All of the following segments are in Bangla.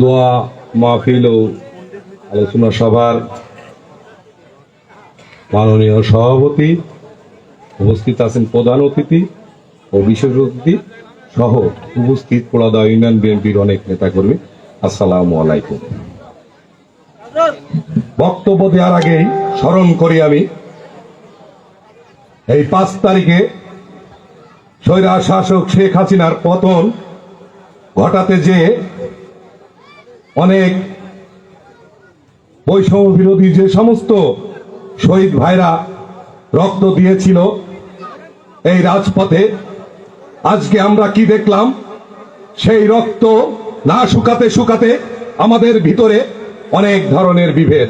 দোয়া, মাহফিল ও আলোচনা সভার মাননীয় সভাপতি উপস্থিত আছেন প্রধান অতিথি ও বিশেষ অতিথি সহ উপস্থিত পোড়াদা ইউনিয়ন বিএনপির অনেক নেতাকর্মী। আসসালামু আলাইকুম। বক্তব্য দেওয়ার আগেই স্মরণ করি আমি, এই পাঁচ তারিখে স্বৈরা শাসক শেখ হাসিনার পতন ঘটাতে যে অনেক বৈষম্য বিরোধী যে সমস্ত শহীদ ভাইরা রক্ত দিয়েছিল এই রাজপথে, আজকে আমরা কি দেখলাম? সেই রক্ত না শুকাতে শুকাতে আমাদের ভিতরে অনেক ধরনের বিভেদ।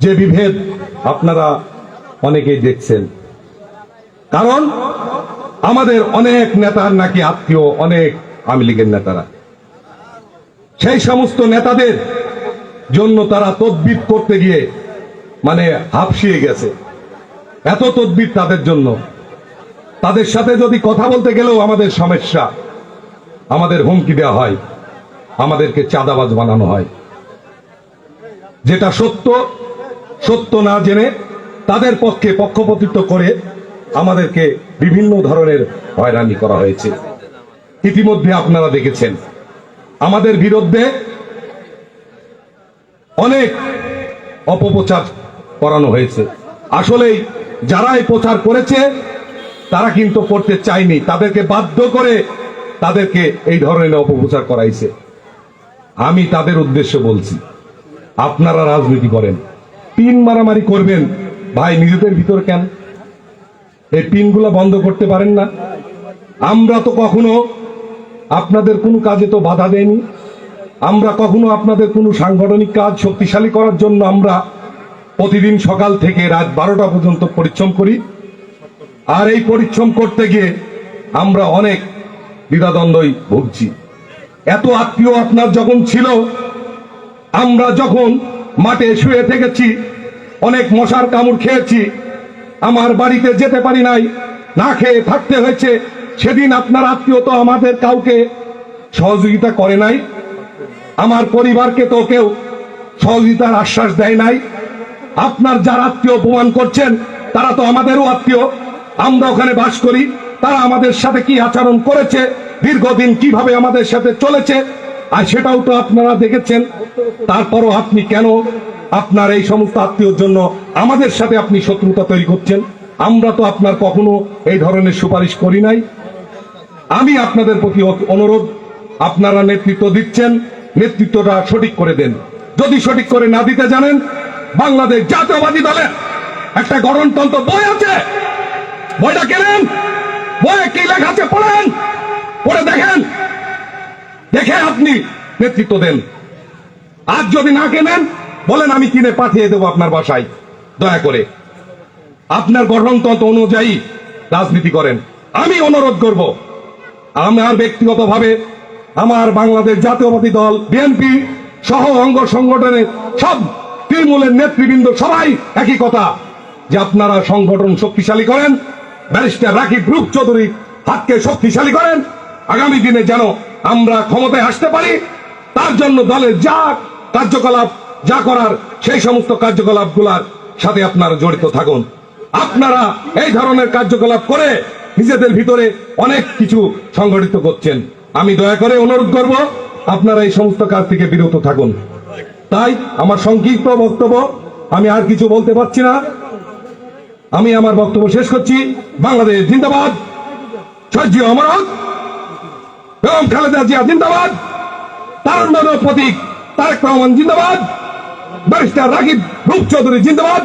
যে বিভেদ আপনারা অনেকেই দেখছেন। কারণ আমাদের অনেক নেতার নাকি আত্মীয়, অনেক আওয়ামী লীগের নেতারা। সেই সমস্ত নেতাদের জন্য তারা তদবির করতে গিয়ে মানে হাফসিয়ে গেছে। এত তদবির তাদের জন্য। তাদের সাথে যদি কথা বলতে গেলেও আমাদের সমস্যা, আমাদের হুমকি দেওয়া হয়, আমাদেরকে চাঁদাবাজ বানানো হয়। যেটা সত্য সত্য না জেনে তাদের পক্ষে পক্ষপতিত্ব করে আমাদেরকে বিভিন্ন ধরনের হয়রানি করা হয়েছে। ইতিমধ্যে আপনারা দেখেছেন। আমাদের বিরুদ্ধে অনেক অপপ্রচার করানো হয়েছে। আসলেই যারা এই প্রচার করেছে, তারা কিন্তু করতে চায়নি। তাদেরকে বাধ্য করে তাদেরকে এই ধরনের অপপ্রচার করাইছে। আমি তাদের উদ্দেশ্যে বলছি, আপনারা রাজনীতি করেন। পিন মারামারি করবেন। ভাই, নিজেদের ভিতর কেন? এই পিনগুলো বন্ধ করতে পারেন না। আমরা তো কখনো আপনাদের কোনো কাজে তো বাধা দেয়নি। আমরা কখনো আপনাদের কোনো সাংগঠনিক কাজ শক্তিশালী করার জন্য আমরা প্রতিদিন সকাল থেকে রাত বারোটা পর্যন্ত পরিশ্রম করি। আর এই পরিশ্রম করতে গিয়ে আমরা অনেক দ্বিধাদ্বন্দ্বই ভুগছি। এত আত্মীয় আপনার যখন ছিল, আমরা যখন মাঠে শুয়ে থেকেছি, অনেক মশার কামড় খেয়েছি, আমার বাড়িতে যেতে পারি নাই, না খেয়ে থাকতে হয়েছে সেদিন আপনার আত্মীয় তো আমাদের কাউকে সহযোগিতা করে নাই। আমার পরিবারকে তো কেউ সহযোগিতার আশ্বাস দেয় নাই। আপনার যারা আত্মীয় প্রমাণ করছেন, তারা তো আমাদেরও আত্মীয়। আমরা ওখানে বাস করি, তারা আমাদের সাথে কি আচরণ করেছে, দীর্ঘদিন কীভাবে আমাদের সাথে চলেছে, আর সেটাও তো আপনারা দেখেছেন। তারপরও আপনি কেন আপনার এই সমস্ত আত্মীয়র জন্য আমাদের সাথে আপনি শত্রুতা তৈরি করছেন? আমরা তো আপনার কখনো এই ধরনের সুপারিশ করি নাই। আমি আপনাদের প্রতি অনুরোধ, আপনারা নেতৃত্ব দিচ্ছেন, নেতৃত্বটা সঠিক করে দেন। যদি সঠিক করে না দিতে জানেন, বাংলাদেশ জাতীয়বাদী দলের একটা গণতন্ত্র বই আছে। বইটা কেনেন? বইয়ে কি লেখা আছে পড়েন? পড়ে দেখেন। দেখে আপনি নেতৃত্ব দেন। আজ যদি না কেনেন, বলেন আমি কিনে পাঠিয়ে দেবো আপনার বাসায়। দয়া করে। আপনার গঠনতন্ত্র অনুযায়ী রাজনীতি করেন। আমি অনুরোধ করব, আমার ব্যক্তিগতভাবে আমার বাংলাদেশ জাতীয়বাদী দল বিএনপি সহ অঙ্গ সংগঠনের সব তৃণমূলের নেতৃবৃন্দ সবাই একই কথা, যে আপনারা সংগঠন শক্তিশালী করেন, ব্যারিস্টার রাকিব রূপ চৌধুরী হাতকে শক্তিশালী করেন, আগামী দিনে যেন আমরা ক্ষমতায় আসতে পারি, তার জন্য দলের যা কার্যকলাপ, যা করার, সেই সমস্ত কার্যকলাপগুলার সাথে আপনারা জড়িত থাকুন। আপনারা এই ধরনের কার্যকলাপ করে নিজেদের ভিতরে অনেক কিছু সংগঠিত করছেন। আমি দয়া করে অনুরোধ করব, আপনারা এই সমস্ত কাজ থেকে বিরত থাকুন। তাই আমার সংক্ষিপ্ত বক্তব্য, আমি আর কিছু বলতে পারছি না। আমি আমার বক্তব্য শেষ করছি। বাংলাদেশ জিন্দাবাদ। সজ্জি অমরত এবং খালেদা জিয়া জিন্দাবাদ। তারুণ্যের প্রতীক তারেক রহমান জিন্দাবাদ। ব্যারিস্টার রাকিব রূপ চৌধুরী জিন্দাবাদ।